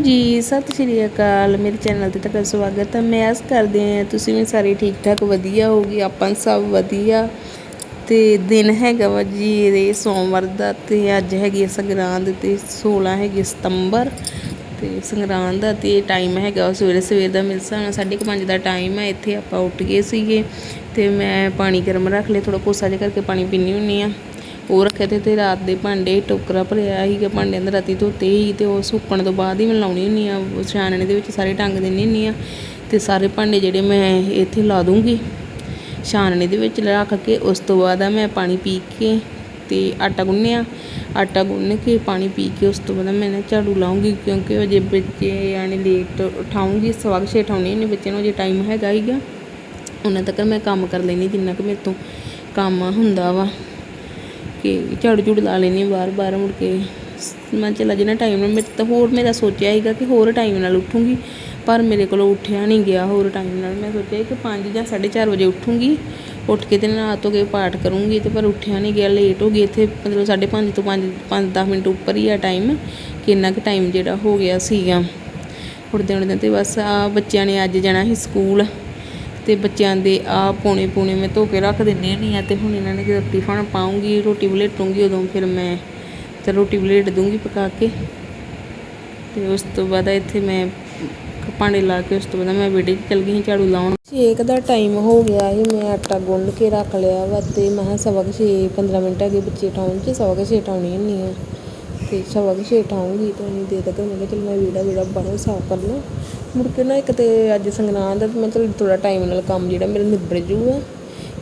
ਜੀ, ਸਤਿ ਸ਼੍ਰੀ ਅਕਾਲ। ਮੇਰੇ ਚੈਨਲ ਤੇ ਤੁਹਾਡਾ ਸਵਾਗਤ ਹੈ। ਮੈਂ ਆਸ ਕਰਦੇ ਹਾਂ, ਤੁਸੀਂ ਵੀ ਸਾਰੇ ਠੀਕ ਠਾਕ ਵਧੀਆ ਹੋਗੇ ਆਪਾਂ ਸਭ ਵਧੀਆ। ਤੇ ਦਿਨ ਹੈਗਾ ਵਾ ਜੀ, ਇਹ ਸੋਮਵਾਰ ਦਾ ਤੇ ਅੱਜ ਹੈਗੀ ਹੈ ਸੰਗਰਾਂਦ ਤੇ 16 ਹੈਗੀ ਸਤੰਬਰ। ਤੇ ਸੰਗਰਾਂਦ ਦਾ ਤੇ ਟਾਈਮ ਹੈਗਾ ਸਵੇਰੇ ਸਵੇਰ ਦਾ। ਮੇਰੇ ਹਿਸਾਬ ਨਾਲ ਸਾਢੇ ਕੁ ਪੰਜ ਦਾ ਟਾਈਮ ਹੈ ਇੱਥੇ ਆਪਾਂ ਉੱਠ ਗਏ ਸੀਗੇ ਤੇ ਮੈਂ ਪਾਣੀ ਗਰਮ ਰੱਖ ਲਿਆ। ਥੋੜਾ ਕੋਸਾ ਜਿਹਾ ਕਰਕੇ ਪਾਣੀ ਪੀਣੀ ਹੁੰਨੀ ਆ ਉਹ ਰੱਖਿਆ ਤੇ ਤੇ ਰਾਤ ਦੇ ਭਾਂਡੇ ਟੋਕਰਾ ਭਰਿਆ ਸੀਗਾ ਭਾਂਡਿਆਂ ਦਾ ਰਾਤੀ ਧੋਤੇ ਸੀ ਤੇ ਉਹ ਸੁੱਕਣ ਤੋਂ ਬਾਅਦ ਹੀ ਮੈਂ ਲਾਉਣੀ ਹੁੰਨੀ ਆ ਛਾਨਣੇ ਦੇ ਵਿੱਚ ਸਾਰੇ ਟੰਗ ਦਿੰਨੀ ਹੁੰਨੀ ਆ ਤੇ ਸਾਰੇ ਭਾਂਡੇ ਜਿਹੜੇ ਮੈਂ ਇੱਥੇ ਲਾ ਦੂੰਗੀ। ਛਾਨਣੇ ਦੇ ਵਿੱਚ ਰੱਖ ਕੇ ਉਸ ਤੋਂ ਬਾਅਦ ਆ ਮੈਂ ਪਾਣੀ ਪੀ ਕੇ ਤੇ ਆਟਾ ਗੁੰਨਿਆ, ਆਟਾ ਗੁੰਨ ਕੇ ਪਾਣੀ ਪੀ ਕੇ ਉਸ ਤੋਂ ਬਾਅਦ ਮੈਂ ਨਾ ਝਾੜੂ ਲਾਉਂਗੀ ਕਿਉਂਕਿ ਅਜੇ ਬੱਚੇ ਯਾਨੀ ਲੇਟ ਉਠਾਉਂਗੀ, ਸਵਾ ਛੇ ਉਠਾਉਣੀ ਨਹੀਂ ਬੱਚੇ ਨੂੰ ਅਜੇ ਟਾਈਮ ਹੈਗਾ ਹੀਗਾ ਉਹਨਾਂ ਤੱਕ ਮੈਂ ਕੰਮ ਕਰ ਲੈਣੀ ਜਿੰਨਾ ਕੁ ਮੇਰੇ ਤੋਂ ਕੰਮ ਹੁੰਦਾ ਵਾ। ਕਿ ਝਾੜੂ ਝੂੜੂ ਲਾ ਲੈਣੀ ਬਾਹਰ ਬਾਹਰ ਮੁੜ ਕੇ। ਮੈਂ ਚੱਲ ਜਿੰਨਾ ਟਾਈਮ ਨਾਲ ਮੇਰੇ ਤਾਂ ਹੋਰ ਮੇਰਾ ਸੋਚਿਆ ਸੀਗਾ ਕਿ ਹੋਰ ਟਾਈਮ ਨਾਲ ਉੱਠੂੰਗੀ, ਪਰ ਮੇਰੇ ਕੋਲੋਂ ਉੱਠਿਆ ਨਹੀਂ ਗਿਆ ਹੋਰ ਟਾਈਮ ਨਾਲ। ਮੈਂ ਸੋਚਿਆ ਕਿ 5 ਜਾਂ 4:30 ਵਜੇ ਉੱਠੂੰਗੀ, ਉੱਠ ਕੇ ਤੇ ਨਹਾ ਧੋ ਕੇ ਪਾਠ ਕਰੂੰਗੀ ਤੇ ਪਰ ਉੱਠਿਆ ਨਹੀਂ ਗਿਆ ਲੇਟ ਹੋ ਗਈ। ਇੱਥੇ ਮਤਲਬ 5:30 ਤੋਂ 5 5 10 ਮਿੰਟ ਉੱਪਰ ਹੀ ਆ ਟਾਈਮ ਕਿੰਨਾ ਕੁ ਟਾਈਮ ਜਿਹੜਾ ਹੋ ਗਿਆ ਸੀਗਾ। ਉੱਠਦੇ ਉੱਠਦੇ ਤੇ ਬਸ ਆ ਬੱਚਿਆਂ ਨੇ ਅੱਜ ਜਾਣਾ ਸੀ ਸਕੂਲ। ਤੇ ਬੱਚਿਆਂ ਦੇ ਆ ਪੌਣੇ ਪੌਣੇ ਮੈਂ ਧੋ ਕੇ ਰੱਖ ਦਿੰਦੀ ਹੁੰਦੀ ਆ ਤੇ ਹੁਣ ਇਹਨਾਂ ਨੇ ਜਦੋਂ ਟਿਫਨ ਪਾਉਂਗੀ, ਰੋਟੀ ਵਲੇਟੂੰਗੀ ਉਦੋਂ ਫਿਰ ਮੈਂ ਤੇ ਰੋਟੀ ਵਲੇਟ ਦੂੰਗੀ ਪਕਾ ਕੇ। ਤੇ ਉਸ ਤੋਂ ਬਾਅਦ ਇੱਥੇ ਮੈਂ ਭਾਂਡੇ ਲਾ ਕੇ ਉਸ ਤੋਂ ਬਾਅਦ ਮੈਂ ਵਿਹੜੇ 'ਚ ਚਲ ਗਈ ਸੀ ਝਾੜੂ ਲਾਉਣ। ਛੇਕ ਦਾ ਟਾਈਮ ਹੋ ਗਿਆ ਸੀ, ਮੈਂ ਆਟਾ ਗੁੰਨ ਕੇ ਰੱਖ ਲਿਆ ਵਾ ਤੇ ਮੈਂ ਕਿਹਾ ਸਵਾ ਕੁ ਛੇ 15 ਮਿੰਟ ਹੈਗੇ ਬੱਚੇ ਉਠਾਉਣ 'ਚ ਸਵਾ ਕੁ ਛੇ ਉਠਾਉਣੀ ਹੁੰਦੀ ਆ। ਤੇ ਸਵਾ ਕੁ ਛੇ ਉਠਾਉਂਗੀ ਤਾਂ ਨਹੀਂ ਦੇ ਤੱਕ ਮੈਂ ਕਿਹਾ ਚਲ ਮੈਂ ਵਿਹੜਾ ਵਿਹੜਾ ਬਾਹਰੋਂ ਸਾਫ਼ ਕਰ ਲਾਂ। ਮੁੜ ਕੇ ਨਾ ਇੱਕ ਤੇ ਅੱਜ ਸੰਗਰਾਂਦ ਦਾ ਮੈਂ ਚਲ ਥੋੜਾ ਟਾਈਮ ਨਾਲ ਕੰਮ ਜਿਹੜਾ ਮੇਰਾ ਨਿਬੜ ਜੂਗਾ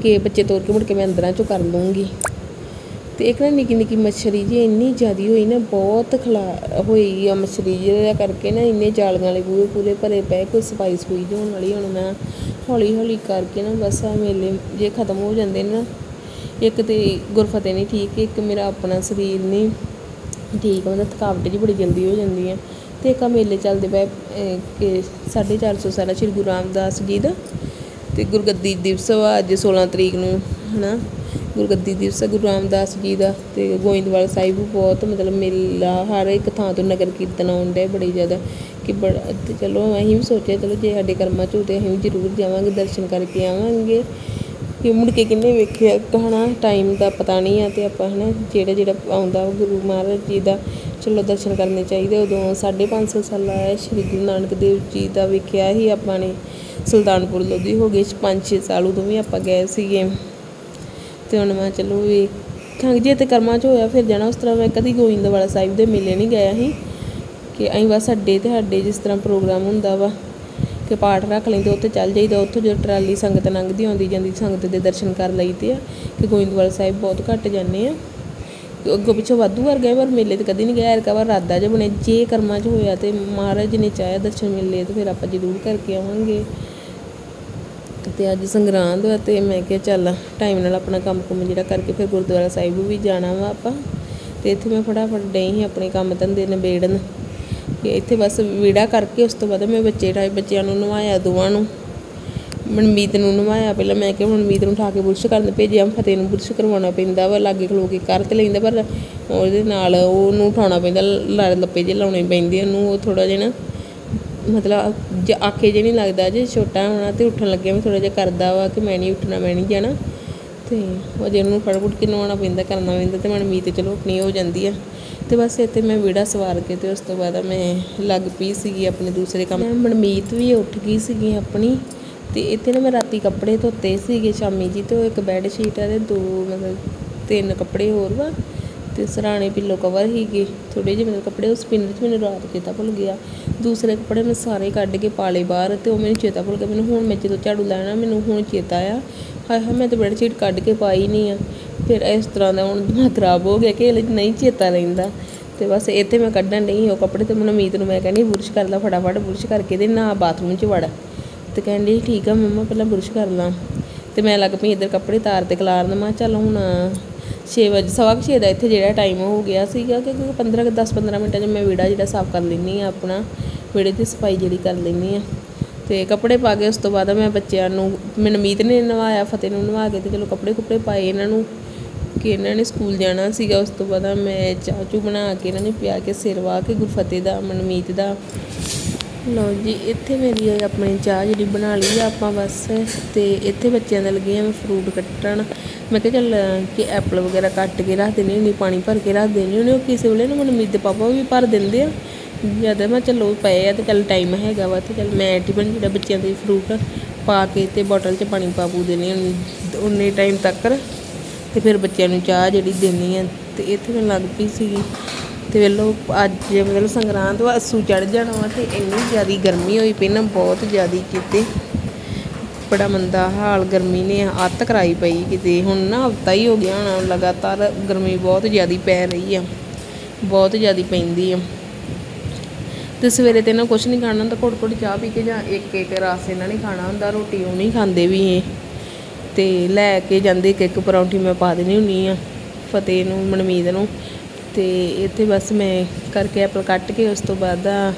ਕਿ ਬੱਚੇ ਤੋਰ ਕੇ ਮੁੜ ਕੇ ਮੈਂ ਅੰਦਰਾਂ ਚੋਂ ਕਰ ਲੂੰਗੀ ਤੇ ਇੱਕ ਨਾ ਨਿੱਕੀ ਨਿੱਕੀ ਮੱਛਰੀ ਜੀ ਇੰਨੀ ਜ਼ਿਆਦੀ ਹੋਈ ਨਾ, ਬਹੁਤ ਖਲਾ ਹੋਈ ਆ ਮੱਛਰੀ ਜਿਹਦਾ ਕਰਕੇ ਨਾ ਇੰਨੇ ਜਾਲੀਆਂ ਵਾਲੇ ਬੂਹੇ ਪੂਰੇ ਭਰੇ ਪਏ, ਕੋਈ ਸਫ਼ਾਈ ਸਫੂਈ ਹੋਣ ਵਾਲੀ ਹੁਣ ਮੈਂ ਹੌਲੀ ਹੌਲੀ ਕਰਕੇ ਨਾ ਬਸ ਆ ਮੇਲੇ ਜੇ ਖਤਮ ਹੋ ਜਾਂਦੇ ਨੇ ਨਾ, ਇੱਕ ਤੇ ਗੁਰਫਤਿਹ ਨਹੀਂ ਠੀਕ, ਇੱਕ ਮੇਰਾ ਆਪਣਾ ਸਰੀਰ ਨਹੀਂ ਠੀਕ ਆ, ਮਤਲਬ ਥਕਾਵਟ ਜੀ ਬੜੀ ਜਲਦੀ ਹੋ ਜਾਂਦੀ ਹੈ ਅਤੇ ਇੱਕ ਆ ਮੇਲੇ ਚੱਲਦੇ ਪਏ ਸਾਢੇ ਚਾਰ ਸੌ ਸਾਲਾ ਸ਼੍ਰੀ ਗੁਰੂ ਰਾਮਦਾਸ ਜੀ ਦਾ। ਅਤੇ ਗੁਰਗੱਦੀ ਦਿਵਸ ਵਾ ਅੱਜ 16 ਤਰੀਕ ਨੂੰ ਹੈ ਨਾ ਗੁਰਗੱਦੀ ਦਿਵਸ ਆ ਗੁਰੂ ਰਾਮਦਾਸ ਜੀ ਦਾ ਅਤੇ ਗੋਇੰਦਵਾਲ ਸਾਹਿਬ ਵੀ ਬਹੁਤ ਮਤਲਬ ਮੇਲਾ, ਹਰ ਇੱਕ ਥਾਂ ਤੋਂ ਨਗਰ ਕੀਰਤਨ ਆਉਣ ਡਿਆ ਬੜੀ ਜ਼ਿਆਦਾ ਕਿ ਬੜਾ ਅਤੇ ਚਲੋ ਅਸੀਂ ਵੀ ਸੋਚਿਆ, ਚਲੋ ਜੇ ਸਾਡੇ ਕਰਮਾਂ ਚ ਹੋਊ ਤਾਂ ਅਸੀਂ ਵੀ ਜ਼ਰੂਰ ਜਾਵਾਂਗੇ, ਦਰਸ਼ਨ ਕਰਕੇ ਆਵਾਂਗੇ। ਕਿ ਮੁੜ ਕੇ ਕਿੰਨੇ ਵੇਖਿਆ? ਨਾ ਟਾਈਮ ਦਾ ਪਤਾ ਨਹੀਂ ਆ ਅਤੇ ਆਪਾਂ ਹੈ ਨਾ ਜਿਹੜਾ ਜਿਹੜਾ ਆਉਂਦਾ ਵਾ ਗੁਰੂ ਮਹਾਰਾਜ ਜੀ ਦਾ ਚਲੋ ਦਰਸ਼ਨ ਕਰਨੇ ਚਾਹੀਦੇ। ਉਦੋਂ 550 ਸਾਲਾ ਆਇਆ, ਸ਼੍ਰੀ ਗੁਰੂ ਨਾਨਕ ਦੇਵ ਜੀ ਦਾ ਵੇਖਿਆ ਹੀ ਆਪਾਂ ਨੇ। ਸੁਲਤਾਨਪੁਰ ਲੋਧੀ ਹੋ ਗਏ 5-6 ਸਾਲ ਉਦੋਂ ਵੀ ਆਪਾਂ ਗਏ ਸੀਗੇ। ਅਤੇ ਹੁਣ ਮੈਂ ਚਲੋ ਵੇਖਾਂਗੇ, ਜੇ ਤੇ ਕਰਮਾਂ 'ਚ ਹੋਇਆ ਫਿਰ ਜਾਣਾ। ਉਸ ਤਰ੍ਹਾਂ ਮੈਂ ਕਦੀ ਗੋਇੰਦਵਾਲਾ ਸਾਹਿਬ ਦੇ ਮੇਲੇ ਨਹੀਂ ਗਿਆ ਸੀ। ਕਿ ਅਸੀਂ ਬਸ ਅੱਡੇ ਤੇ ਸਾਡੇ ਜਿਸ ਤਰ੍ਹਾਂ ਪ੍ਰੋਗਰਾਮ ਹੁੰਦਾ ਵਾ। ਕਿ ਪਾਠ ਰੱਖ ਲੈਂਦੇ ਉੱਥੇ ਚੱਲ ਜਾਈਦਾ, ਉੱਥੋਂ ਜਦੋਂ ਟਰਾਲੀ ਸੰਗਤ ਲੰਘਦੀ, ਆਉਂਦੀ ਜਾਂਦੀ, ਸੰਗਤ ਦੇ ਦਰਸ਼ਨ ਕਰ ਲਈਦੇ ਆ ਕਿ ਗੋਇੰਦਵਾਲ ਸਾਹਿਬ ਬਹੁਤ ਘੱਟ ਜਾਂਦੇ ਆ। ਅੱਗੋਂ ਪਿੱਛੋਂ ਵਾਧੂ ਵਾਰ ਗਏ, ਪਰ ਮੇਲੇ ਤੇ ਕਦੀ ਨਹੀਂ ਗਿਆ ਐਰਕਾ ਵਾਰ ਰਾਦਾ ਜਿਹਾ ਬਣੇ ਜੇ ਕਰਮਾਂ 'ਚ ਹੋਇਆ ਤੇ ਮਹਾਰਾਜ ਨੇ ਚਾਹਿਆ ਦਰਸ਼ਨ ਮੇਲੇ ਤੇ ਫਿਰ ਆਪਾਂ ਜ਼ਰੂਰ ਕਰਕੇ ਆਵਾਂਗੇ। ਤੇ ਅੱਜ ਸੰਗਰਾਂਦ ਵਾ ਤੇ ਮੈਂ ਕਿਹਾ ਚੱਲ ਟਾਈਮ ਨਾਲ ਆਪਣਾ ਕੰਮ ਕੁਮ ਜਿਹੜਾ ਕਰਕੇ ਫਿਰ ਗੁਰਦੁਆਰਾ ਸਾਹਿਬ ਵੀ ਜਾਣਾ ਵਾ ਆਪਾਂ। ਤੇ ਇੱਥੇ ਮੈਂ ਫਟਾਫਟ ਡਈ ਸੀ ਆਪਣੇ ਕੰਮ ਧੰਦੇ ਨਿਬੇੜਨ। ਕਿ ਇੱਥੇ ਬਸ ਵੀੜਾ ਕਰਕੇ ਉਸ ਤੋਂ ਬਾਅਦ ਮੈਂ ਬੱਚੇ ਠਾਏ ਬੱਚਿਆਂ ਨੂੰ ਨਵਾਇਆ, ਦੋਵਾਂ ਨੂੰ। ਮਨਮੀਤ ਨੂੰ ਨਵਾਇਆ। ਪਹਿਲਾਂ ਮੈਂ ਕਿਹਾ ਮਨਮੀਤ ਨੂੰ ਉਠਾ ਕੇ ਬੁਰਸ਼ ਕਰਨ ਭੇਜਿਆ। ਫਤਿਹ ਨੂੰ ਬੁਰਸ਼ ਕਰਵਾਉਣਾ ਪੈਂਦਾ ਵਾ, ਲਾਗੇ ਖਲੋ ਕੇ ਕਰ ਤੇ ਲੈਂਦਾ, ਪਰ ਉਹਦੇ ਨਾਲ ਉਹਨੂੰ ਉਠਾਉਣਾ ਪੈਂਦਾ ਲੜ ਲੱਪੇ ਜੇ ਲਾਉਣੇ ਪੈਂਦੇ ਉਹਨੂੰ, ਉਹ ਥੋੜਾ ਜਿਹਾ ਨਾ ਮਤਲਬ ਜੇ ਆਖੇ ਜੇ ਨਹੀਂ ਲੱਗਦਾ, ਜੇ ਛੋਟਾ ਹੋਣਾ ਤੇ ਉੱਠਣ ਲੱਗਿਆ ਵੀ ਥੋੜਾ ਜਿਹਾ ਕਰਦਾ ਵਾ ਕਿ ਮੈਂ ਨਹੀਂ ਉੱਠਣਾ, ਮੈਂ ਨਹੀਂ ਜਾਣਾ। ਤੇ ਉਹ ਜੇ ਉਹਨੂੰ ਫੜ ਫੁੜ ਕੇ ਨਵਾਉਣਾ ਪੈਂਦਾ, ਕਰਨਾ ਪੈਂਦਾ ਤੇ ਮਨਮੀਤ ਚਲੋ ਆਪਣੀ ਹੋ ਜਾਂਦੀ ਆ। ਤੇ ਬਸ ਇੱਥੇ ਮੈਂ ਵਿੜਾ ਸਵਾਰ ਕੇ ਤੇ ਉਸ ਤੋਂ ਬਾਅਦ ਮੈਂ ਲੱਗ ਪਈ ਸੀਗੀ ਆਪਣੇ ਦੂਸਰੇ ਕੰਮ ਮੈਂ ਮਨਮੀਤ ਵੀ ਉੱਠ ਗਈ ਸੀਗੀ ਆਪਣੀ ਤੇ ਇੱਥੇ ਨਾ ਮੈਂ ਰਾਤੀ ਕੱਪੜੇ ਧੋਤੇ ਸੀਗੇ ਸ਼ਾਮੀ ਜੀ ਤੇ ਉਹ ਇੱਕ ਬੈੱਡ ਸ਼ੀਟ ਆ ਤੇ ਦੋ ਮਤਲਬ ਤਿੰਨ ਕੱਪੜੇ ਹੋਰ ਵਾ ਤੇ ਸਰਾਣੇ ਪਿੱਲੋ ਕਵਰ ਹੀਗੇ ਥੋੜੇ ਜਿਹੇ ਮੇਰੇ ਕੱਪੜੇ ਉਸ ਪਿੰਨ 'ਚ ਮੈਨੂੰ ਰਾਤ ਚੇਤਾ ਭੁੱਲ ਗਿਆ। ਦੂਸਰੇ ਕੱਪੜੇ ਮੈਂ ਸਾਰੇ ਕੱਢ ਕੇ ਪਾਲੇ ਬਾਹਰ ਤੇ ਉਹ ਮੈਨੂੰ ਚੇਤਾ ਭੁੱਲ ਗਿਆ, ਮੈਨੂੰ ਹੁਣ ਮੈਂ ਜਦੋਂ ਝਾੜੂ ਲੈਣਾ ਮੈਨੂੰ ਹੁਣ ਚੇਤਾ ਆ ਹਾਏ ਹਾਏ ਮੈਂ ਤਾਂ ਬੈੱਡ ਸ਼ੀਟ ਕੱਢ ਕੇ ਪਾਈ ਨਹੀਂ ਆ। ਫਿਰ ਇਸ ਤਰ੍ਹਾਂ ਦਾ ਹੁਣ ਦਿਮਾਗ ਖਰਾਬ ਹੋ ਗਿਆ ਕਿ ਇਹ ਨਹੀਂ ਚੇਤਾ ਰਹਿੰਦਾ ਤੇ ਬਸ ਇੱਥੇ ਮੈਂ ਕੱਢਣ ਨਹੀਂ ਉਹ ਕੱਪੜੇ ਤੇ ਮਨਮੀਤ ਨੂੰ ਮੈਂ ਕਹਿੰਦੀ ਬੁਰਸ਼ ਕਰ ਲਾ ਫਟਾਫਟ, ਬੁਰਸ਼ ਕਰਕੇ ਦੇ ਨਾ ਬਾਥਰੂਮ 'ਚ ਵੜ। ਤੇ ਕਹਿੰਦੀ ਠੀਕ ਆ ਮੰਮਾ, ਪਹਿਲਾਂ ਬੁਰਸ਼ ਕਰ ਲਾਂ। ਤੇ ਮੈਂ ਲੱਗ ਪਈ ਇੱਧਰ ਕੱਪੜੇ ਤਾਰ ਤੇ ਖਲਾਰਨ ਮੈਂ ਕਿਹਾ ਚੱਲ ਹੁਣ 6 ਵਜੇ, ਸਵਾ ਕੁ ਛੇ ਦਾ ਇੱਥੇ ਜਿਹੜਾ ਟਾਈਮ ਹੋ ਗਿਆ ਸੀਗਾ ਕਿ 15 ਕੁ 10 15 ਮਿੰਟਾਂ 'ਚ ਮੈਂ ਵਿਹੜਾ ਜਿਹੜਾ ਸਾਫ਼ ਕਰ ਲੈਂਦੀ ਆ ਆਪਣਾ, ਵਿਹੜੇ ਦੀ ਸਫ਼ਾਈ ਜਿਹੜੀ ਕਰ ਲੈਂਦੀ ਆ ਤੇ ਕੱਪੜੇ ਪਾ ਕੇ ਉਸ ਤੋਂ ਬਾਅਦ ਮੈਂ ਬੱਚਿਆਂ ਨੂੰ ਮਨਮੀਤ ਨੇ ਨਵਾਇਆ, ਫਤਿਹ ਨੂੰ ਨਵਾ ਕੇ ਤੇ ਚਲੋ ਕੱਪੜੇ ਕੁੱਪੜੇ ਪਾਏ ਇਹਨਾਂ ਨੂੰ। ਕਿ ਇਹਨਾਂ ਨੇ ਸਕੂਲ ਜਾਣਾ ਸੀਗਾ, ਉਸ ਤੋਂ ਬਾਅਦ ਮੈਂ ਚਾਹ ਚੂ ਬਣਾ ਕੇ ਇਹਨਾਂ ਨੇ ਪਿਆ ਕੇ ਸਿਰ ਵਾਹ ਕੇ ਗੁਰਫਤਿਹ ਦਾ, ਮਨਮੀਤ ਦਾ। ਲਓ ਜੀ, ਇੱਥੇ ਮੇਰੀ ਇਹ ਆਪਣੀ ਚਾਹ ਜਿਹੜੀ ਬਣਾ ਲਈ ਆ ਆਪਾਂ ਬਸ, ਤੇ ਇੱਥੇ ਬੱਚਿਆਂ ਦਾ ਲੱਗੇ ਆ ਮੈਂ ਫਰੂਟ ਕੱਟਣ। ਮੈਂ ਕਿਹਾ ਚੱਲ, ਕਿ ਐਪਲ ਵਗੈਰਾ ਕੱਟ ਕੇ ਰੱਖ ਦੇਣੀ ਹੁੰਦੀ, ਪਾਣੀ ਭਰ ਕੇ ਰੱਖ ਦੇਣੀ ਹੁੰਦੀ, ਉਹ ਕਿਸੇ ਵੇਲੇ ਨਾ ਮਨਮੀਤ ਦੇ ਪਾਪਾ ਵੀ ਭਰ ਦਿੰਦੇ ਆ। ਜਦ ਮੈਂ ਚਲੋ ਪਏ ਆ ਤੇ ਚੱਲ ਟਾਈਮ ਹੈਗਾ ਵਾ, ਤੇ ਚੱਲ ਮੈਂ ਟਿਫਨ ਜਿਹੜਾ ਬੱਚਿਆਂ ਦੇ ਫਰੂਟ ਪਾ ਕੇ ਤੇ ਬੋਟਲ 'ਚ ਪਾਣੀ ਪਾ ਪੂ ਦੇਣੀ ਹੁੰਦੀ ਉਨੇ ਟਾਈਮ ਤੱਕ। ਤੇ ਫਿਰ ਬੱਚਿਆਂ ਨੂੰ ਚਾਹ ਜਿਹੜੀ ਦੇਣੀ ਆ, ਤੇ ਇੱਥੇ ਮੈਂ ਲੱਗ ਪਈ ਸੀਗੀ। ਤੇ ਵੇਲੋ ਅੱਜ ਮਤਲਬ ਸੰਗਰਾਂਦ ਵਾ, ਅਸੂ ਚੜ ਜਾਣਾ ਵਾ, ਤੇ ਇੰਨੀ ਜ਼ਿਆਦੀ ਗਰਮੀ ਹੋਈ ਪਈ ਨਾ, ਬਹੁਤ ਜ਼ਿਆਦੀ ਕਿਤੇ। ਬੜਾ ਮੰਦਾ ਹਾਲ ਗਰਮੀ ਨੇ, ਅੱਤ ਕਰਾਈ ਪਈ ਕਿਤੇ। ਹੁਣ ਨਾ ਹਫਤਾ ਹੀ ਹੋ ਗਿਆ ਹੁਣ, ਲਗਾਤਾਰ ਗਰਮੀ ਬਹੁਤ ਜ਼ਿਆਦੀ ਪੈ ਰਹੀ ਆ, ਬਹੁਤ ਜ਼ਿਆਦੀ ਪੈਂਦੀ ਆ। ਤੇ ਸਵੇਰੇ ਤੇ ਨਾ ਕੁਛ ਨਹੀਂ ਖਾਣਾ ਹੁੰਦਾ, ਘੁੱਟ ਘੁੱਟ ਚਾਹ ਪੀ ਕੇ ਜਾਂ ਇੱਕ ਇੱਕ ਰਸ ਇਹਨਾਂ ਨੇ ਖਾਣਾ ਹੁੰਦਾ, ਰੋਟੀ ਉਹ ਨਹੀਂ ਖਾਂਦੇ ਵੀ ਇਹ। ਤੇ ਲੈ ਕੇ ਜਾਂਦੇ ਇੱਕ ਇੱਕ ਪਰੌਂਠੀ ਮੈਂ ਪਾ ਦੇਣੀ ਹੁੰਦੀ ਆ, ਫਤਿਹ ਨੂੰ, ਮਨਮੀਤ ਨੂੰ। ਤੇ ਇੱਥੇ ਬਸ ਮੈਂ ਕਰਕੇ ਐਪਲ ਕੱਟ ਕੇ ਉਸ ਤੋਂ ਬਾਅਦ ਆ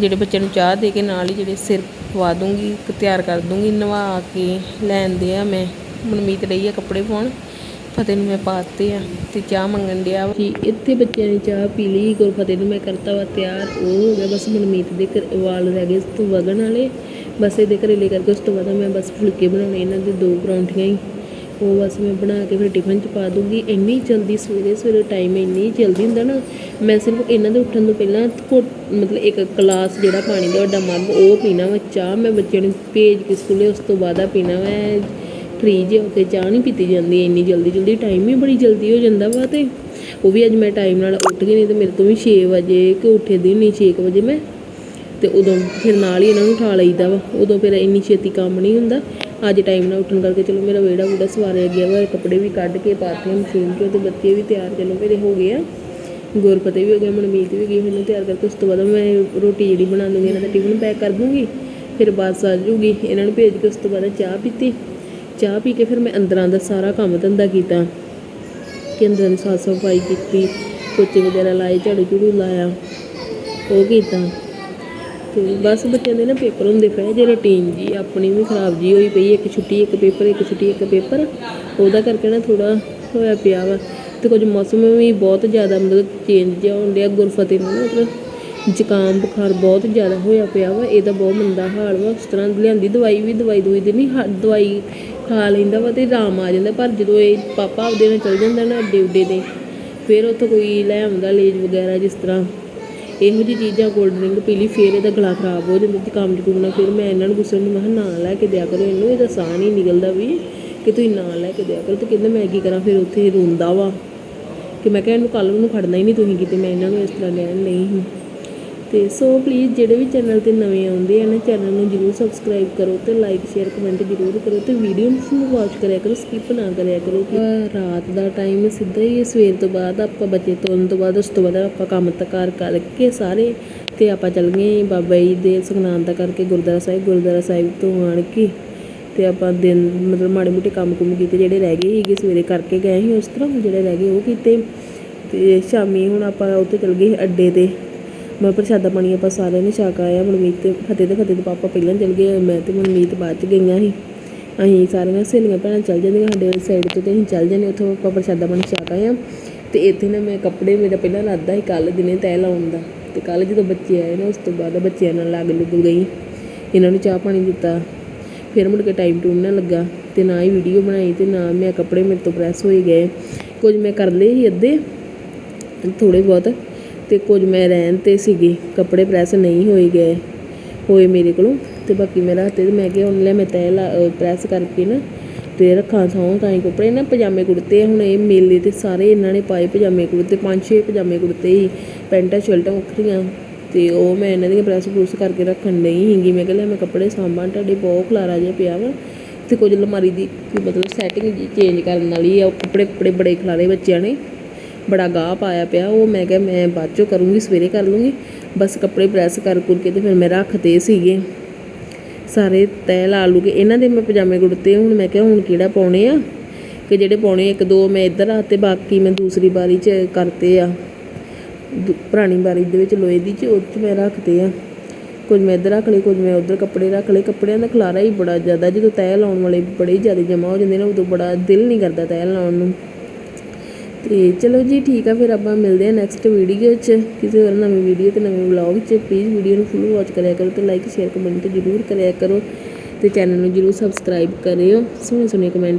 ਜਿਹੜੇ ਬੱਚੇ ਨੂੰ ਚਾਹ ਦੇ ਕੇ ਨਾਲ ਹੀ ਜਿਹੜੇ ਸਿਰ ਪਵਾ ਦੂੰਗੀ ਤਿਆਰ ਕਰ ਦੂੰਗੀ, ਨਵਾ ਕੇ ਲੈਂਦੇ ਆ ਮੈਂ। ਮਨਮੀਤ ਲਈ ਆ ਕੱਪੜੇ ਪਾਉਣ, ਫਤਿਹ ਨੂੰ ਮੈਂ ਪਾਤੇ ਆ ਤੇ ਚਾਹ ਮੰਗਣ ਡਿਆ ਜੀ, ਇੱਥੇ ਬੱਚਿਆਂ ਨੇ ਚਾਹ ਪੀ ਲਈ ਗੁਰ ਫਤਿਹ ਨੂੰ ਮੈਂ ਕਰਤਾ ਵਾ ਤਿਆਰ, ਉਹ ਹੋ ਗਿਆ ਬਸ ਮਨਮੀਤ ਦੇ ਘਰ ਵਾਲ ਰਹਿ ਗਏ ਤੋਂ ਵਗਣ ਵਾਲੇ। ਬਸ ਇਹਦੇ ਕਰੇਲੇ ਕਰਕੇ ਉਸ ਤੋਂ ਬਾਅਦ ਮੈਂ ਬਸ ਫੁਲਕੇ ਬਣਾਉਣੇ, ਇਹਨਾਂ ਦੇ ਦੋ ਪਰੌਂਠੀਆਂ ਹੀ। ਉਹ ਬਸ ਮੈਂ ਬਣਾ ਕੇ ਫਿਰ ਟਿਫਨ 'ਚ ਪਾ ਦੂੰਗੀ ਇੰਨੀ ਜਲਦੀ ਸਵੇਰੇ ਸਵੇਰੇ ਟਾਈਮ ਇੰਨੀ ਜਲਦੀ ਹੁੰਦਾ ਨਾ, ਮੈਂ ਸਿਰਫ ਇਹਨਾਂ ਦੇ ਉੱਠਣ ਤੋਂ ਪਹਿਲਾਂ ਘੁੱਟ- ਮਤਲਬ ਇੱਕ ਗਲਾਸ ਜਿਹੜਾ ਪਾਣੀ ਦਾ ਵੱਡਾ ਮੱਗ, ਉਹ ਪੀਣਾ ਵਾ, ਚਾਹ ਮੈਂ ਬੱਚਿਆਂ ਨੂੰ ਭੇਜ ਕੇ ਸਕੂਲੇ, ਉਸ ਤੋਂ ਬਾਅਦ ਆ ਪੀਣਾ ਵਾ। ਫ੍ਰੀ ਹੋ ਕੇ ਚਾਹ ਨਹੀਂ ਪੀਤੀ ਜਾਂਦੀ, ਇੰਨੀ ਜਲਦੀ ਜਲਦੀ ਟਾਈਮ ਵੀ ਬੜੀ ਜਲਦੀ ਹੋ ਜਾਂਦਾ ਵਾ ਤੇ। ਉਹ ਵੀ ਅੱਜ ਮੈਂ ਟਾਈਮ ਨਾਲ ਉੱਠ ਗਈ ਨਹੀਂ ਤੇ ਮੇਰੇ ਤੋਂ ਵੀ 6 ਵਜੇ ਕਿ ਉੱਠੇ ਦੀ ਨਹੀਂ 6 ਵਜੇ ਮੈਂ ਅਤੇ ਉਦੋਂ ਫਿਰ ਨਾਲ ਹੀ ਇਹਨਾਂ ਨੂੰ ਉਠਾ ਲਈਦਾ ਵਾ। ਉਦੋਂ ਫਿਰ ਇੰਨੀ ਛੇਤੀ ਕੰਮ ਨਹੀਂ ਹੁੰਦਾ। ਅੱਜ ਟਾਈਮ ਨਾਲ ਉੱਠਣ ਕਰਕੇ ਚਲੋ ਮੇਰਾ ਵਿਹੜਾ ਵੂੜਾ ਸਵਾਰਿਆ ਗਿਆ ਵਾ। ਕੱਪੜੇ ਵੀ ਕੱਢ ਕੇ, ਪਾਤੇ ਮਸ਼ੀਨ 'ਚੋਂ ਤੇ ਬੱਚੇ ਵੀ ਤਿਆਰ। ਚਲੋ ਮੇਰੇ ਹੋ ਗਏ ਆ। ਗੁਰਪਤੇ ਵੀ ਹੋ ਗਿਆ ਮਨਮੀਤ ਵੀ ਗਈ। ਮੈਨੂੰ ਤਿਆਰ ਕਰਕੇ ਉਸ ਤੋਂ ਬਾਅਦ ਮੈਂ ਰੋਟੀ ਜਿਹੜੀ ਬਣਾ ਦੂੰਗੀ, ਇਹਨਾਂ ਦਾ ਟਿਫਨ ਪੈਕ ਕਰ ਦੂੰਗੀ। ਫਿਰ ਬੱਸ ਆ ਜੂਗੀ। ਇਹਨਾਂ ਨੂੰ ਭੇਜ ਕੇ ਉਸ ਤੋਂ ਬਾਅਦ ਚਾਹ ਪੀਤੀ। ਚਾਹ ਪੀ ਕੇ ਫਿਰ ਮੈਂ ਅੰਦਰਾਂ ਦਾ ਸਾਰਾ ਕੰਮ ਧੰਦਾ ਕੀਤਾ। ਕਿ ਅੰਦਰਾਂ ਦੀ ਸਾਫ਼ ਸਫ਼ਾਈ ਕੀਤੀ, ਪੋਚੇ ਵਗੈਰਾ ਲਾਏ ਝਾੜੂ ਝੂੜੂ ਲਾਇਆ। ਉਹ ਕੀਤਾ। ਤੇ ਬਸ ਬੱਚਿਆਂ ਦੇ ਨਾ ਪੇਪਰ ਹੁੰਦੇ ਪਏ ਜੇ ਰੁਟੀਨ ਜੀ ਆਪਣੀ ਵੀ ਖਰਾਬ ਜੀ ਹੋਈ ਪਈ, ਇੱਕ ਛੁੱਟੀ, ਇੱਕ ਪੇਪਰ, ਇੱਕ ਛੁੱਟੀ, ਇੱਕ ਪੇਪਰ, ਉਹਦਾ ਕਰਕੇ ਨਾ ਥੋੜਾ ਹੋਇਆ ਪਿਆ ਵਾ। ਤੇ ਕੁਝ ਮੌਸਮ ਵੀ ਬਹੁਤ ਜ਼ਿਆਦਾ ਮਤਲਬ ਚੇਂਜ ਜਿਹਾ ਹੋਣ ਡਿਆ ਗੁਰਫਤਿਹ ਨੂੰ ਮਤਲਬ ਜ਼ੁਕਾਮ, ਬੁਖਾਰ ਬਹੁਤ ਜ਼ਿਆਦਾ ਹੋਇਆ ਪਿਆ ਵਾ ਇਹਦਾ ਬਹੁਤ ਮੰਦਾ ਹਾਲ ਵਾ। ਉਸ ਤਰ੍ਹਾਂ ਲਿਆਂਦੀ ਦਵਾਈ ਵੀ, ਦਵਾਈ ਦੂਈ ਦੀ ਨਹੀਂ ਹਾ- ਦਵਾਈ ਖਾ ਲੈਂਦਾ ਵਾ ਤੇ ਆਰਾਮ ਆ ਜਾਂਦਾ, ਪਰ ਜਦੋਂ ਇਹ ਪਾਪਾ ਆਪਦੇ ਨਾਲ ਚਲ ਜਾਂਦਾ ਨਾ ਅੱਡੇ ਉੱਡੇ ਤੇ, ਫਿਰ ਉੱਥੋਂ ਕੋਈ ਲੈ ਆਉਂਦਾ ਲੇਜ ਵਗੈਰਾ ਜਿਸ ਤਰ੍ਹਾਂ। ਇਹੋ ਜਿਹੀ ਚੀਜ਼ਾਂ ਕੋਲਡ ਡਰਿੰਕ ਪੀ ਲਈ, ਫਿਰ ਇਹਦਾ ਗਲਾ ਖਰਾਬ ਹੋ ਜਾਂਦਾ ਜ਼ੁਕਾਮ ਜ਼ੁਕੂਮ ਨਾਲ ਫਿਰ ਮੈਂ ਇਹਨਾਂ ਨੂੰ ਗੁੱਸੇ ਨੂੰ, ਮੈਂ ਕਿਹਾ, ਨਾ ਲੈ ਕੇ ਦਿਆ ਕਰੋ ਇਹਨੂੰ, ਇਹਦਾ ਸਾਹ ਨਹੀਂ ਨਿਕਲਦਾ ਵੀ, ਕਿ ਤੁਸੀਂ ਨਾ ਲੈ ਕੇ ਦਿਆ ਕਰੋ। ਤੇ ਕਹਿੰਦਾ, ਮੈਂ ਕੀ ਕਰਾਂ? ਫਿਰ ਉੱਥੇ ਰੋਂਦਾ ਵਾ ਕਿ ਮੈਂ ਕਿਹਾ, ਇਹਨੂੰ ਕੱਲ੍ਹ ਨੂੰ ਫੜਨਾ ਹੀ ਨਹੀਂ ਤੁਸੀਂ ਕਿਤੇ, ਮੈਂ ਇਹਨਾਂ ਨੂੰ ਇਸ ਤਰ੍ਹਾਂ ਲੈਣ ਨਹੀਂ ਸੀ। ਤੇ ਸੋ ਪਲੀਜ਼ ਜਿਹੜੇ ਵੀ ਚੈਨਲ ਤੇ ਨਵੇਂ ਆਉਂਦੇ ਆ ਨਾ ਚੈਨਲ ਨੂੰ ਜਰੂਰ ਸਬਸਕ੍ਰਾਈਬ ਕਰੋ ਤੇ ਲਾਈਕ ਸ਼ੇਅਰ ਕਮੈਂਟ ਜਰੂਰ ਕਰੋ ਤੇ ਵੀਡੀਓ ਨੂੰ ਵਾਚ ਕਰਿਆ ਕਰੋ ਸਕਿਪ ਨਾ ਕਰਿਆ ਕਰੋ ਰਾਤ ਦਾ ਟਾਈਮ ਸਿੱਧਾ ਹੀ ਸਵੇਰ ਤੋਂ ਬਾਅਦ ਆਪਾਂ ਬੱਚੇ ਤੋਰਨ ਤੋਂ ਬਾਅਦ, ਉਸ ਤੋਂ ਬਾਅਦ ਆਪਾਂ ਕੰਮ ਤਕਾਰ ਕਰਕੇ ਸਾਰੇ ਤੇ ਆਪਾਂ ਚੱਲ ਗਏ ਬਾਬਾ ਜੀ ਦੇ ਸੁਖਨਾਨ ਦਾ ਕਰਕੇ ਗੁਰਦੁਆਰਾ ਸਾਹਿਬ ਗੁਰਦੁਆਰਾ ਸਾਹਿਬ ਤੋਂ ਆਣ ਕੇ ਤੇ ਆਪਾਂ ਦਿਨ ਮਤਲਬ ਮਾੜੇ ਮੋਟੇ ਕੰਮ ਕੁਮ ਕੀਤੇ ਜਿਹੜੇ ਰਹਿ ਗਏ ਸੀਗੇ, ਸਵੇਰੇ ਕਰਕੇ ਗਏ ਸੀ, ਉਸ ਤਰ੍ਹਾਂ ਜਿਹੜੇ ਰਹਿ ਗਏ ਉਹ ਕੀਤੇ ਤੇ ਸ਼ਾਮੀ ਹੁਣ ਆਪਾਂ ਉੱਥੇ ਚਲ ਗਏ ਅੱਡੇ ਤੇ। ਮੈਂ ਪ੍ਰਸ਼ਾਦਾ ਪਾਣੀ ਆਪਾਂ ਸਾਰਿਆਂ ਨੇ ਛਕ ਆਇਆ, ਮਨਮੀਤ ਤੇ ਫਤਿਹ ਤੇ ਫਤਿਹ ਦੇ ਪਾਪਾ ਪਹਿਲਾਂ ਚਲ ਗਏ, ਮੈਂ ਤੇ ਮਨਮੀਤ ਬਾਅਦ ਚ ਗਈਆਂ ਸੀ। ਅਸੀਂ ਸਾਰੀਆਂ ਸਹੇਲੀਆਂ ਭੈਣਾਂ ਚੱਲ ਜਾਂਦੀਆਂ, ਸਾਡੇ ਵਾਲੀ ਸਾਈਡ ਤੋਂ ਤੇ ਅਸੀਂ ਚੱਲ ਜਾਂਦੇ, ਉੱਥੋਂ ਆਪਾਂ ਪ੍ਰਸ਼ਾਦਾ ਪਾਣੀ ਛਕ ਆਏ ਆ ਤੇ ਇੱਥੇ ਨਾ ਮੈਂ ਕੱਪੜੇ, ਮੇਰਾ ਪਹਿਲਾਂ ਇਰਾਦਾ ਸੀ ਕੱਲ ਦਿਨੇ ਤੈਅ ਲਾਉਣ ਦਾ। ਤੇ ਕੱਲ ਜਦੋਂ ਬੱਚੇ ਆਏ ਨਾ, ਉਸ ਤੋਂ ਬਾਅਦ ਬੱਚਿਆਂ ਨਾਲ ਲੱਗ ਲੁੱਗ ਗਈ। ਇਹਨਾਂ ਨੂੰ ਚਾਹ ਪਾਣੀ ਦਿੱਤਾ। ਫਿਰ ਮੁੜ ਕੇ ਟਾਈਮ ਟੂਮ ਨਾ ਲੱਗਾ। ਤੇ ਨਾ ਹੀ ਵੀਡੀਓ ਬਣਾਈ ਤੇ ਨਾ ਮੈਂ ਕੱਪੜੇ ਮੇਰੇ ਤੋਂ ਪ੍ਰੈਸ ਹੋਏ ਗਏ। ਕੁਝ ਮੈਂ ਕਰ ਲਏ ਸੀ ਅੱਧੇ। ਥੋੜੇ ਬਹੁਤ। ਤੇ ਕੁਝ ਮੈਂ ਰਹਿਣ ਤੇ ਸੀਗੇ, ਕੱਪੜੇ ਪ੍ਰੈਸ ਨਹੀਂ ਹੋਏ ਗਏ, ਹੋਏ ਮੇਰੇ ਕੋਲੋਂ ਅਤੇ ਬਾਕੀ ਮੈਂ ਰੱਖਤੇ ਤੇ ਮੈਂ ਕਿਹਾ ਹੁਣ ਲੈ ਮੈਂ ਤੈਅ ਲਾ ਪ੍ਰੈਸ ਕਰਕੇ ਨਾ ਅਤੇ ਰੱਖਾਂ ਥਾਂ ਤਾਂ ਹੀ ਕੱਪੜੇ ਨਾ, ਪਜਾਮੇ ਕੁੜਤੇ ਹੁਣ ਇਹ ਮੇਲੇ ਤੇ ਸਾਰੇ ਇਹਨਾਂ ਨੇ ਪਾਏ ਪਜਾਮੇ ਕੁੜਤੇ, ਪੰਜ ਛੇ ਪਜਾਮੇ ਕੁੜਤੇ ਹੀ, ਪੈਂਟਾਂ, ਸ਼ਰਟਾਂ ਵੱਖਰੀਆਂ ਅਤੇ ਉਹ ਮੈਂ ਇਹਨਾਂ ਦੀਆਂ ਪ੍ਰੈਸ ਪ੍ਰੂਸ ਕਰਕੇ ਰੱਖਣ ਨਹੀਂ ਸੀਗੀ, ਮੈਂ ਕਿਹਾ ਲੈ ਮੈਂ ਕੱਪੜੇ ਸਾਂਭਾਂ, ਤੁਹਾਡੇ ਬਹੁਤ ਖਲਾਰਾ ਜਿਹਾ ਪਿਆ ਵਾ ਅਤੇ ਕੁਝ ਅਲਮਾਰੀ ਦੀ ਮਤਲਬ ਸੈਟਿੰਗ ਜੀ ਚੇਂਜ ਕਰਨ ਵਾਲੀ ਆ, ਉਹ ਕੱਪੜੇ ਕੱਪੜੇ ਬੜੇ ਖਲਾਰੇ ਬੱਚਿਆਂ ਨੇ ਬੜਾ ਗਾਹ ਪਾਇਆ ਪਿਆ, ਉਹ ਮੈਂ ਕਿਹਾ ਮੈਂ ਬਾਅਦ ਚੋਂ ਕਰੂੰਗੀ, ਸਵੇਰੇ ਕਰ ਲੂੰਗੀ। ਬਸ ਕੱਪੜੇ ਪ੍ਰੈਸ ਕਰ ਕੁਰ ਕੇ ਤੇ ਫਿਰ ਮੈਂ ਰੱਖਦੇ ਸੀਗੇ। ਸਾਰੇ ਤੈਅ ਲਾ ਲੂ ਕੇ ਇਹਨਾਂ ਦੇ ਮੈਂ ਪਜਾਮੇ ਕੁੜਤੇ ਹੁਣ ਮੈਂ ਕਿਹਾ ਹੁਣ ਕਿਹੜਾ ਪਾਉਣੇ ਆ? ਕਿ ਜਿਹੜੇ ਪਾਉਣੇ ਇੱਕ ਦੋ ਮੈਂ ਇੱਧਰ ਆ ਤੇ ਬਾਕੀ ਮੈਂ ਦੂਸਰੀ ਬਾਰੀ 'ਚ ਕਰਤੇ ਆ। ਦੂ- ਪੁਰਾਣੀ ਬਾਰੀ ਦੇ ਵਿੱਚ ਲੋਹੇ ਦੀ 'ਚ, ਉਹ 'ਚ ਮੈਂ ਰੱਖਤੇ ਆ। ਕੁਝ ਮੈਂ ਇੱਧਰ ਰੱਖ ਲਏ, ਕੁਝ ਮੈਂ ਉੱਧਰ ਕੱਪੜੇ ਰੱਖ ਲਏ। ਕੱਪੜਿਆਂ ਦਾ ਖਲਾਰਾ ਹੀ ਬੜਾ ਜ਼ਿਆਦਾ, ਜਦੋਂ ਤੈਅ ਲਾਉਣ ਵਾਲੇ ਬੜੇ ਜ਼ਿਆਦਾ ਜਮਾ ਹੋ ਜਾਂਦੇ ਨੇ, ਉਦੋਂ ਬੜਾ ਦਿਲ ਨਹੀਂ ਕਰਦਾ ਤੈਅ ਲਾਉਣ ਨੂੰ। ਤੇ ਚਲੋ ਜੀ ਠੀਕ ਆ, ਫਿਰ ਆਪਾਂ ਮਿਲਦੇ ਆ ਨੈਕਸਟ ਵੀਡੀਓ 'ਚ। ਕਿਸੇ ਹੋਰ ਨਵੀਂ ਵੀਡੀਓ ਤੇ ਨਵੇਂ ਵਲੌਗ 'ਚ। ਪਲੀਜ਼ ਵੀਡੀਓ ਨੂੰ ਫੁੱਲ ਵਾਚ ਕਰਿਆ ਕਰੋ ਤੇ ਲਾਈਕ ਸ਼ੇਅਰ ਕਮੈਂਟ ਜ਼ਰੂਰ ਕਰਿਆ ਕਰੋ ਤੇ ਚੈਨਲ ਨੂੰ ਜ਼ਰੂਰ ਸਬਸਕ੍ਰਾਈਬ ਕਰਿਓ। ਸੋਹਣੇ ਸੋਹਣੇ ਕਮੈਂਟ